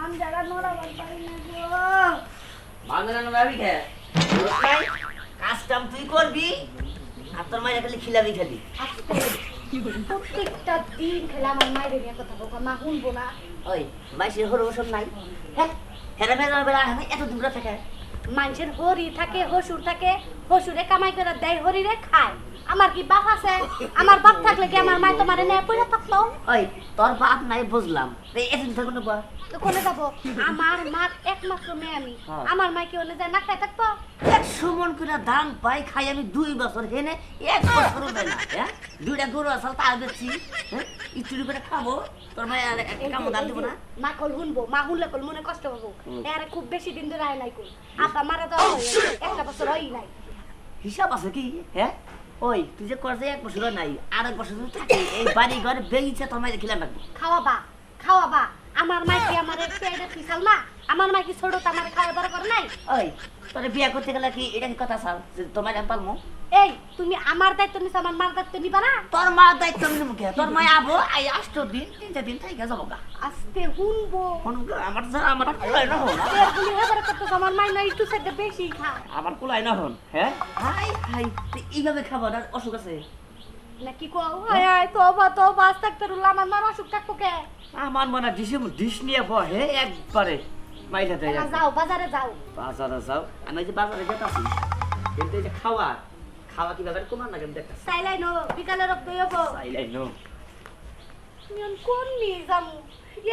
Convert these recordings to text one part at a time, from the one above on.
মান যারা নড়াবার পারি না গো। মানবে না ভাবি খে। নাই কাজ কাম তুই করবি আর তোর মায়ের খালি খিলাবি খালি। প্রত্যেকটা দিন খেলে আমার মায়ের নিয়ে কথা বলব মা শুনব না। ওই মাইসের হরো নাই। হ্যাঁ হেরা বেলা বেলা এত দূরে থাকে। মানুষের হরি থাকে হসুর থাকে হসুরে কামাই করে দেয় হরিরে খায়। আমার কি বাপ আছে? আমার বাপ থাকলে কি আমার মায় তোমার নিয়ে? পড়ে থাকল। ওই তোর বাপ নাই বুঝলাম। এই এদিন থাকব না বা তো কোনে যাব? আমার মা একমাত্র মেয়ে আমি। হ্যাঁ। আমার মা কি ওনে যায় না খাই থাকব একশো মন করে ধান পাই খাই আমি দুই বছর হেনে এক বছর না হ্যাঁ? দুইটা গরু আসাল তা বেছি হ্যাঁ? ইচুরি করে খাব তোর মায়ের আর একটা কামো দাম দিব না। মা কল শুনব মা শুনলে কল মনে কষ্ট পাবো। এর খুব বেশি দিন ধরে আয় নাই কল আপা মারা তো একটা বছর হয় নাই। হিসাব আছে কি হ্যাঁ? ওই তুই যে করছে এক বছর নাই আর এক বছর থাকে এই বাড়ি ঘর বেগিছে তোর মায়ের খিলাম খাওয়াবা খাওয়াবা। আমার মাই কি আমার পেটে পিছাল না? আমার কি ছোট আমার খাওয়া দাওয়া করে নাই? ওই তোর বিয়া করতে গেলে কি এটা কি কথা চাল যে তোমার আমি পারব এই তুমি আমার দায়িত্ব নিছো আমার মার দায়িত্ব নিবা না? তোর মার দায়িত্ব আমি মুখে তোর মায় আবো আই আষ্ট দিন তিন চার দিন থেকে যাব গা। আস্তে ফোন করে আমার যারা আমার কুলাই না হন। এরগুলি হেবার করতেছ আমার মাই না একটু সাইডে বেশি খা। আমার কুলাই না হন হ্যাঁ? হাই হাই এইভাবে খাব না অসুখ আছে? নাকি কো হায় হায় তোবা তোবা আস্তাগফিরুল্লাহ আমার মার অসুখ থাকব কে? আমার মনে ডিসে ডিস নিয়ে বহে একবারে। মাইলা দেয় যাও বাজারে যাও। বাজারে যাও। আমি যে বাজারে যেতাছি কিন্তু এই যে খাওয়া খাওয়া কি ব্যাপারে কমার না কেন দেখতে সাইলাই নো বিকালে রক্ত হইবো চাইলাই নো। নিয়ন কোন নিয়ে যামু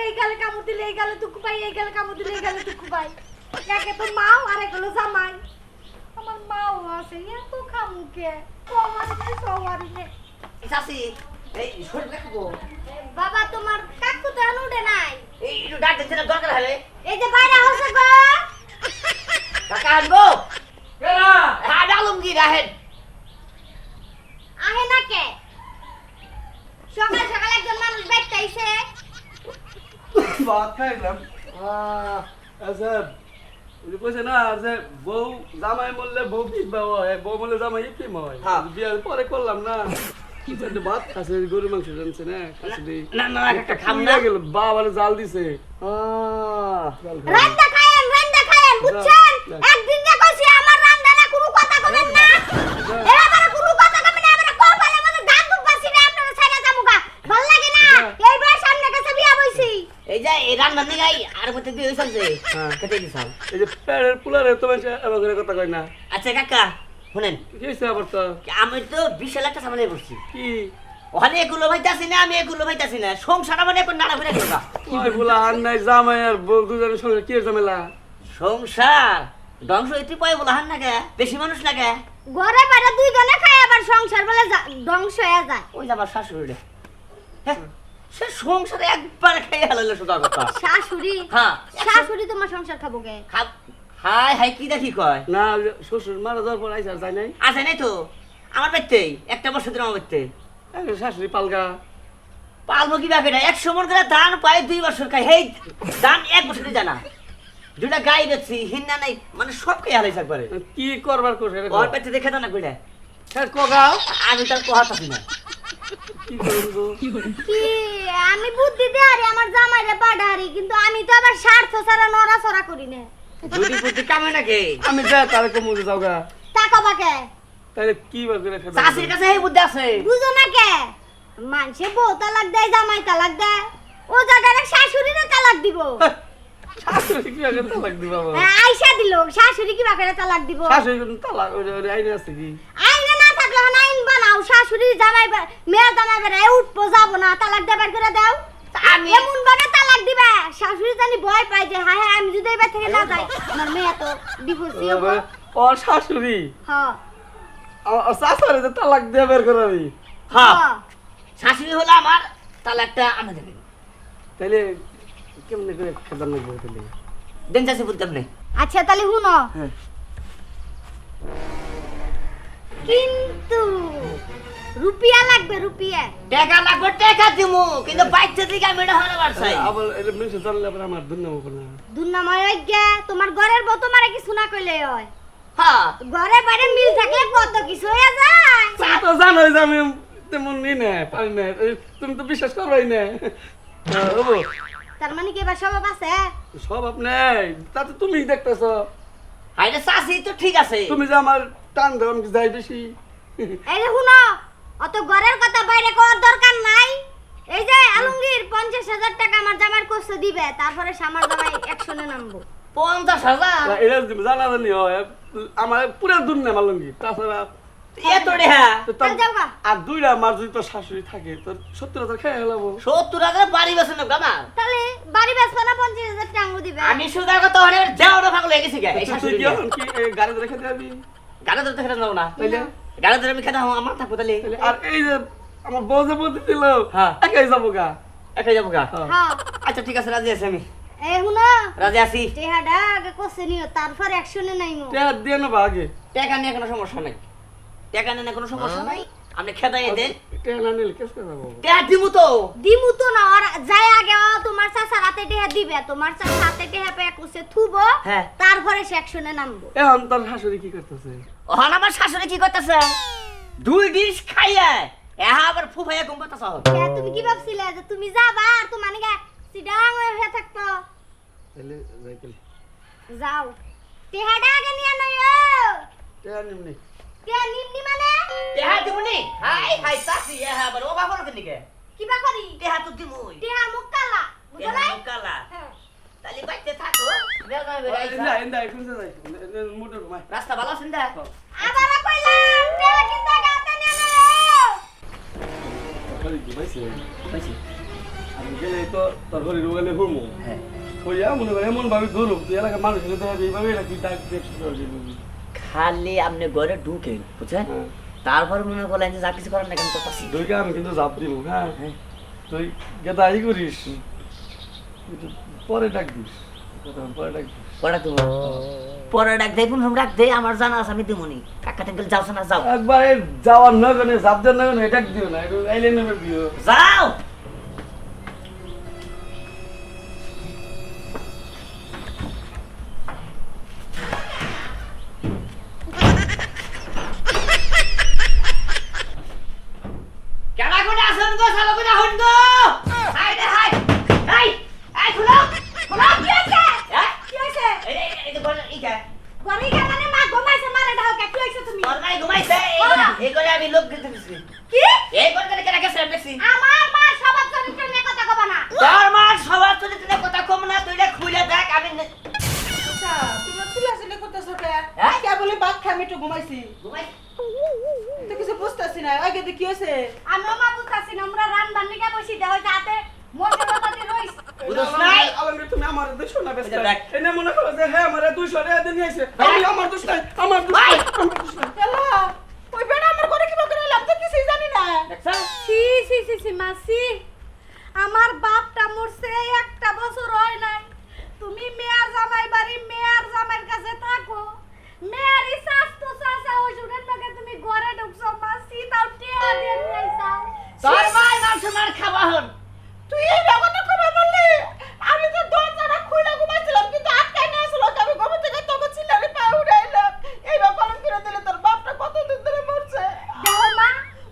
এই গালে কামড় দিলে এই গালে টুকু পাই এই গালে কামড় দিলে এই গালে টুকু পাই। একে তো মাও আর এক হলো জামাই। আমার মাও আছে এত খামুকে কমারি নে সওয়ারি নে চাষি এই শরীর দেখব বাবা তোমার কাকু তো উঠে নাই। এই একটু ডাক দিচ্ছে না দরকার হলে। এই যে বাইরে হচ্ছে গো। কাকা আনব? হ্যাঁ আলমগীর আহেন আহে না কে? সকাল সকাল একজন মানুষ বাইতে আইছে। ভাত খাইলাম আচ্ছা ওই কইছে না যে বউ জামাই মরলে বউ পিটবা হয় বউ মরলে জামাই পিম হয়। হ্যাঁ। পরে করলাম না। ভাত খাসে গরু মাংস জানছে না? খাসি না না একটা খাম না। গেল? বাবারে জাল দিছে। আহ, জাল খাই। রান্দা খায়েন রান্দা খায়েন বুঝছেন একদিন যে কইছি আমার রান্দা না কোনো কথা কবেন না। এবার কোনো কথা কবেন না এবার কপালে মধ্যে দাঁত দুপাছি না আপনারা ছাইরা যামুগা ভালো লাগে না? এই বয়স সামনে কাছে বিয়া বইছি। এই যে এই রান্না নিয়ে গাই আর মধ্যে দিয়ে হ্যাঁ। কেটে দিছাল এই যে প্যারের পুলারে তো মানুষ এবার কথা কয় না। আচ্ছা কাকা শুনেন আমি তো বিশাল একটা সামনে কি? ওখানে এগুলো ভাইতাছি না আমি এগুলো ভাইতাছি না। সংসার মানে এখন নানা ফিরে গেল বলা আর নাই জামাই আর বউ দুজনের সঙ্গে কি ঝামেলা? সংসার? ধ্বংস হইতে পাই বলা হান না গে। বেশি মানুষ না গে ঘরে বাইরে দুই জনে খায় আবার সংসার বলে যা- ধ্বংস হয়ে যায়। ওই আমার শাশুড়ি রে হ্যাঁ, সে সংসারে একবার খাই হালালে কথা। শাশুড়ি? হ্যাঁ। শাশুড়ি তোমার সংসার খাব কে খাব হাই হাই কি দেখি কয়? না শ্বশুর মারা যাওয়ার পর আইসার যায় নাই। আছে নাই তো? আমার বাড়িতেই একটা বছর ধরে আমার বাড়িতে। শাশুড়ি পালগা। পালবো কি ব্যাপারে একশো মন করে ধান পাই দুই বছর খাই হেই ধান এক বছরে জানা। দুটা গাই বেচছি হিন্না নাই মানে সব খাই হালাইছে একবারে। কি করবার করছে রে ওর পেটে দেখে দাও না কইলে হ্যাঁ কগাও আমি তার কোহাত আছি না। কি করব কি? আমি বুদ্ধি দেয়ারি আমার জামাইরে পাঠারি কিন্তু আমি তো আবার স্বার্থ ছাড়া নড়াচড়া করি না। দুটি ফুটি কামে নাকি? আমি যা তারে কমুতে যাও গা। টাকা বাকে তাহলে কি খেতে চাষির কাছে এই বুদ্ধি আছে। বুঝো না কে? বউ তালাক দেয় জামাই তালাক দেয়। ও শাশুড়িরে তালাক দিব। শাশুড়ি কি আগে তালাক দিবা বাবা হ্যাঁ, আইসা দিল শাশুড়ি কি বাকে তালাক দিব। শাশুড়ি কিন্তু তালাক ওই আইনে আছে কি? আইনে না থাকলে হন আইন বানাও শাশুড়ি জামাই বা- মেয়ে জামাই উঠবো যাব না তালাক দেবার করে দাও। আমি এমন ভাবে তালাক দিবে? শাশুড়ি জানি ভয় পায় যে হায় হায় আমি যদি এবার থেকে না যাই আমার মেয়ে তো ডিভোর্সি হব। ও শাশুড়ি? হ্যাঁ ও শাশুড়ি তো তালাক দিয়ে বের করে আমি হ্যাঁ। শাশুড়ি হলো আমার তাহলে একটা আমি দেবেন তাহলে কেমনে করে খেতাম লাগবে তাহলে দেন চাষি বুঝতাম নেই আচ্ছা তাহলে শুনো। হ্যাঁ। কিন্তু রুপিয়া লাগবে রুপিয়া। টাকা লাগবে টাকা দিমু কিন্তু বাইতে থেকে আমি এটা হলে বাড়ছাই আবার এটা মিশে চললে আবার আমার দুর্নাম করে না। দুর্নাময় গে তোমার ঘরের বউ তোমার কিছু না কইলে হয়? হ্যাঁ ঘরে বাইরে মিল থাকলে কত কিছু হয়ে যায়। তা তো জানোই যে আমি তেমন ই না পারি না তুমি তো বিশ্বাস করবাই না। হ্যাঁ, বাবু তার মানে কি এবার স্বভাব আছে? সব আপনি তাতে তুমি দেখতেছ। আইরে চাষি তো ঠিক আছে। তুমি যে আমার টান কি যাই বেশি। এই শুনো অত ঘরের কথা বাইরে করার দরকার নাই। এই যে আলমগীর পঞ্চাশ হাজার টাকা আমার জামার কোর্স দিবে তারপরে আমার জামাই একশনে নামবো। পঞ্চাশ হাজার? এটা জানা জানি হয় আমার পুরো দূর নেই লঙ্গি তাছাড়া তো তার- চল যাও গা। আর দুইটা আমার যদি তোর শাশুড়ি থাকে তোর সত্তর হাজার খেয়ে গেলাম সত্তর হাজার বাড়ি বেছে না গামা তাহলে বাড়ি বেসবা না পঞ্চাশ হাজার টাকা দিবে? আমি সুদার কথা অনেক দেওয়াটা পাগল হয়ে গেছি গে, এই তুই শাশুড়ি কি এখন গাড়িতে রেখে যাবি? গাড়ি ধরতে খেতে যাব না। গাড়ি ধরে আমি খেতে আমার থাকব তাহলে। আর এই যে আমার বউ যে বলতে দিল হ্যাঁ। একাই যাব গা। একাই যাব গা? হ্যাঁ। হ্যাঁ। আচ্ছা ঠিক আছে রাজি আছি আমি। এই শুনো। রাজি আছি। টেহাডা আগে নিও তারপর টাকা দিয়ে নেবা আগে। টাকা নিয়ে কোনো সমস্যা নাই। টেকা নিয়ে কোনো সমস্যা নাই। আপনি খেদাই দেন। দিমু তো। দিমু তো না আর যাই আগে তোমার চাচা রাতে টেহা দিবে। তোমার চাচা রাতে টেহা পে কোসে থুবো হ্যাঁ। তারপরে সে নামবো। এখন তোর শাশুড়ি কি করতেছে? ওখানে আমার শাশুড়ি কি করতেছে? দুই ডিশ খাইয়া এহা আবার ফুফাইয়া কম তুমি কি ভাবছিলে যে তুমি যাবা আর তোমার নিকে সিডাং হয়ে থাকতো? যাও। টেহাডা আগে নিয়ে নয় নিমনি টেহা নিমনি মানে? টেহা দিমুনি? হাই হাই চাচি এহা আবার ও বাবার কেনিকে? কিবা করি টেহা তো দিমুই। টেহা মুখ কালা। বুঝো নাই? কালা। হ্যাঁ। বাইতে থাকো বেলা বেলা এন্দা এন্দা এখন যাই মোটর ঘুমাই রাস্তা ভালো আছেন দা। আবার কইলাম টেহা কিন্তু গাতে নিয়ে নয় ঘরে ঘুমাইছে পাইছি আমি গেলে তো তোর ঘরে গেলে ঘুমো হ্যাঁ হইয়া মনে করে এমন ভাবে ধরুক এলাকার মানুষকে দেখাবি এইভাবে এলাকি ডাক দেখতে পারবি খালি আপনি ঘরে ঢুকেন বুঝছেন? হ্যাঁ। তারপর মনে করলেন যে যা কিছু করেন না কেন করতেছি? দুইকে আমি কিন্তু চাপ দিব হ্যাঁ? হ্যাঁ। তুই গেদা ই করিস পরে ডাক দিস। পরে ডাক দিস। পরে তুমি পরে ডাক দেয় কোন ডাক দেয় আমার জানা আছে আমি দিমুনি। কাকা থেকে যাও না যাও। একবারে যাওয়ার নগনে সাবধান নগনে ডাক দিও না দিও। যাও! গো গো। হাই রে হাই। হাই হাই খুলো খুলো। কি হইছে? হ্যাঁ? কি হইছে? এই তো বল ইকা গরি কে মানে মা ঘুমাইছে মারে ঢাল কি হইছে তুমি? তোর নাই ঘুমাইছে। এই করে আমি লোক দিতেছি কি হয়েছে আমি মা বুঝতাছি না আমরা রান বান্নি কে বসি দেহ যাতে মশলা রইস। বুঝছ নাই? আলমগীর তুমি আমার দোষ না বেশ এনে মনে করো যে হ্যাঁ আমার দুইশো টাকা দিয়ে নিয়েছে আমি আমার দোষ নাই আমার দোষ নাই, আমার দোষ নাই। এলা, ওই বেটা আমার ঘরে কিবা করে এলাম তো কিছুই জানি না। সি সি সি সি মাসি আমার বাপটা মরছে একটা বছর হয় নাই। তুমি মেয়ার জামাই বাড়ি মেয়ার জামাইয়ের কাছে থাকো। মেয়ারই স্বাস্থ্য চাচা ওই শুনেন নাকি তুমি ঘরে ঢুকছো মাসি তাও টিয়া দিয়ে নিয়েছাও তোর মা নাম শোনার খাবা হন। তুই এই ব্যাপারটা করে বললি? আমি তো দরজাটা খুলে ঘুমাইছিলাম কিন্তু আটকাই না আসলো আমি ঘুম থেকে তবে চিল্লানি পায়ে উঠে এলাম। এই ব্যাপার করে দিলে তোর বাপটা কতদিন ধরে মরছে? দেখো মা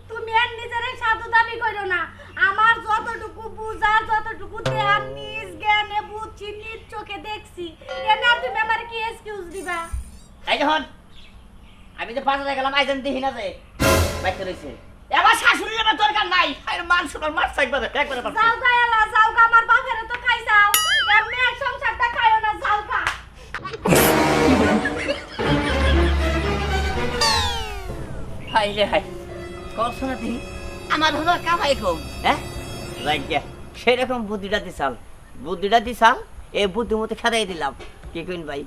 তুমি আর নিজের সাধু দাবি করো না। আমার যতটুকু বুঝার যতটুকু দেহার নিজ জ্ঞানে বুঝছি নিজ চোখে দেখছি। এনে তুমি আমার কি এক্সকিউজ দিবা? এই যখন আমি যে বাজারে গেলাম আইজন দেখি না যে বাইতে রইছে এবার শাশুড়ির আমার দরকার নাই। আর মান শোনার মার একবারে একবারে পারছে। যাও গা এলা যাও গা আমার বাপেরে তো খাইছাও এর মেয়ের সংসারটা খাইও না যাও গা। হাই রে হাই কল শোনা দিই আমার হলো কামাই কম হ্যাঁ লাগিয়া সেরকম বুদ্ধিটা দিছাল। বুদ্ধিটা দিছাল এই বুদ্ধি মতো খেদাই দিলাম। কি কইন ভাই?